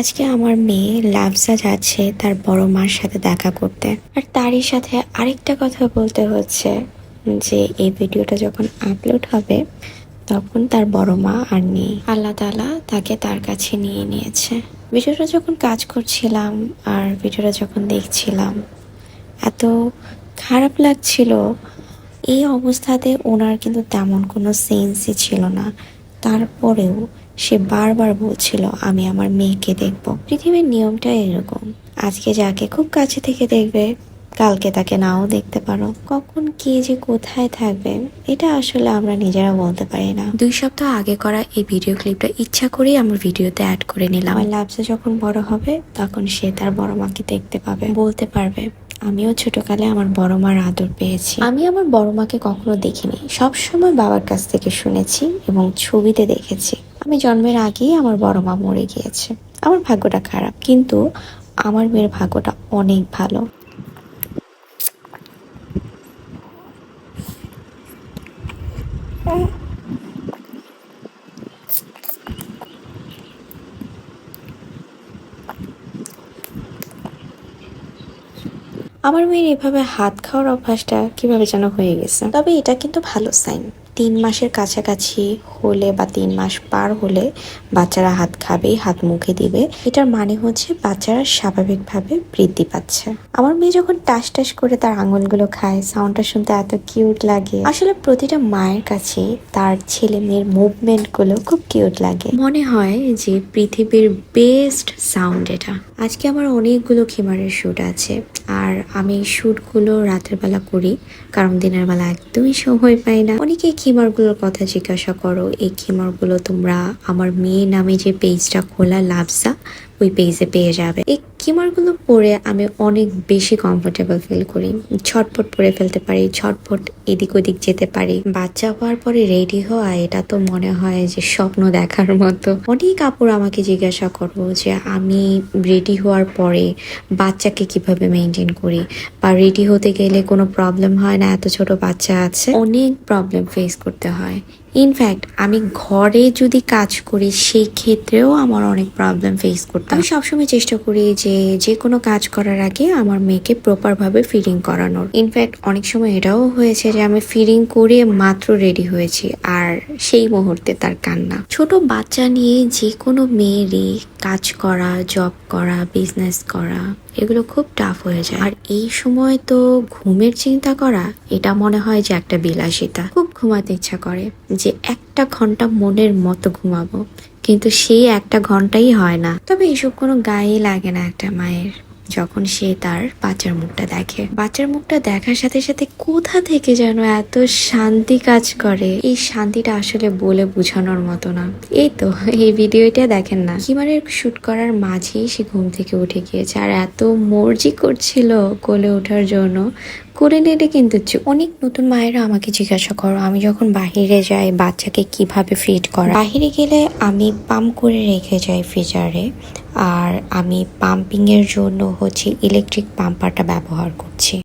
আজকে আমার মেয়ে লাফজা যাচ্ছে তার বড় মার সাথে দেখা করতে। আর তারই সাথে আরেকটা কথা বলতে হচ্ছে, যে এই ভিডিওটা যখন আপলোড হবে, তখন তার বড় মা আর নেই। আল্লাহ তালা তাকে তার কাছে নিয়ে নিয়েছে। ভিডিওটা যখন কাজ করছিলাম আর ভিডিওটা যখন দেখছিলাম, এত খারাপ লাগছিল। এই অবস্থাতে ওনার কিন্তু তেমন কোনো সেন্সই ছিল না। তারপরেও সে বারবার বলছিল আমি আমার মেয়েকে দেখব। পৃথিবীর নিয়মটা এরকম। আজকে যাকে খুব কাছে থেকে দেখবে কালকে তাকে নাও দেখতে পারো। কখন কে যে কোথায় থাকবে এটা আসলে আমরা নিজেরা বলতে পারি না। দুই সপ্তাহ আগে করা এই ভিডিও ক্লিপটা ইচ্ছা করেই আমার ভিডিওতে অ্যাড করে নিলাম। আমার লাভসা যখন বড় হবে তখন সে তার বড় মাকে দেখতে পাবে। বলতে পারবে আমিও ছোটকালে আমার বড় মার আদর পেয়েছি। আমি আমার বড় মাকে কখনো দেখিনি। সব সময় বাবার কাছ থেকে শুনেছি এবং ছবিতে দেখেছি। আমি জন্মের আগেই আমার বড় মা মরে গিয়েছে। আমার ভাগ্যটা খারাপ, কিন্তু আমার মেয়ের ভাগ্যটা অনেক ভালো। আমার মেয়ের এভাবে হাত খাওয়ার অভ্যাসটা কীভাবে যেন হয়ে গেছে? তবে এটা কিন্তু ভালো সাইন তিন মাসের কাছাকাছি হলে বা তিন মাস পার হলে বাচ্চারা হাত খাবে হাত মুখে দিবে। এটার মানে হচ্ছে বাচ্চারা স্বাভাবিকভাবে বৃদ্ধি পাচ্ছে। আমার মেয়ে যখন টাস টাস করে তার আঙুলগুলো খায় সাউন্ডটা শুনতে এত কিউট লাগে। আসলে প্রতিটা মায়ের কাছে তার ছেলে মেয়ের মুভমেন্টগুলো খুব কিউট লাগে। মনে হয় যে পৃথিবীর বেস্ট সাউন্ড এটা। আজকে আমার অনেকগুলো খিমারের শ্যুট আছে। আর আমি শ্যুটগুলো রাতের বেলা করি, কারণ দিনের বেলা একদমই সময় পাই না। অনেকে খিমারগুলোর কথা জিজ্ঞাসা করো, এই খিমারগুলো তোমরা আমার মেয়ে নামে যে পেজটা খোলা লাভসা ওই পেজে পেয়ে যাবে। এই কিমারগুলো পরে আমি অনেক বেশি কমফোর্টেবল ফিল করি। ছটপট পরে ফেলতে পারি ছটপট এদিক ওদিক যেতে পারি। বাচ্চা হওয়ার পরে রেডি হওয়া, এটা তো মনে হয় যে স্বপ্ন দেখার মতো। অনেক কাপড় আমাকে জিজ্ঞাসা করব যে, আমি রেডি হওয়ার পরে বাচ্চাকে কীভাবে মেনটেন করি? বা রেডি হতে গেলে কোনো প্রবলেম হয় না? এত ছোট বাচ্চা আছে। অনেক প্রবলেম ফেস করতে হয়। ইনফ্যাক্ট আমি ঘরে যদি কাজ করি সেই ক্ষেত্রেও আমার অনেক প্রবলেম ফেস করতে হয়। আমি সবসময় চেষ্টা করি যে যে কোনো কাজ করার আগে আমার মেয়েকে প্রপারভাবে ফিডিং করানোর ইনফ্যাক্ট অনেক সময় এটাও হয়েছে যে আমি ফিডিং করে মাত্র রেডি হয়েছি, আর সেই মুহূর্তে তার কান্না ছোট বাচ্চা নিয়ে যে কোনো মেয়েরই কাজ করা জব করা বিজনেস করা এগুলো খুব টাফ হয়ে যায়। আর এই সময় তো ঘুমের চিন্তা করা, এটা মনে হয় যে একটা বিলাসিতা। খুব ঘুমাতে ইচ্ছা করে যে একটা ঘণ্টা মনের মতো ঘুমাবো, কিন্তু সেই একটা ঘন্টাই হয় না। তবে এসব কোনো গায়ে লাগে না একটা মায়ের। যখন সে তার বাচ্চার মুখটা দেখে। বাচ্চার মুখটা দেখার সাথে সাথে কোথা থেকে যেন এত শান্তি কাজ করে? এই শান্তিটা আসলে বলে বোঝানোর মতো না। এই তো, এই ভিডিওটা দেখেন না। হিমারের শুট করার মাঝেই সে ঘুম থেকে উঠে গিয়েছে। আর এত মর্জি করছিল কোলে ওঠার জন্য। করে নিলে কিন্তু। অনেক নতুন মায়েরা আমাকে জিজ্ঞাসা করো, আমি যখন বাহিরে যাই, বাচ্চাকে কীভাবে ফিড করা বাহিরে গেলে আমি পাম্প করে রেখে যাই ফ্রিজারে আর আমি পাম্পিংয়ের জন্য হচ্ছে ইলেকট্রিক পাম্পারটা ব্যবহার করছি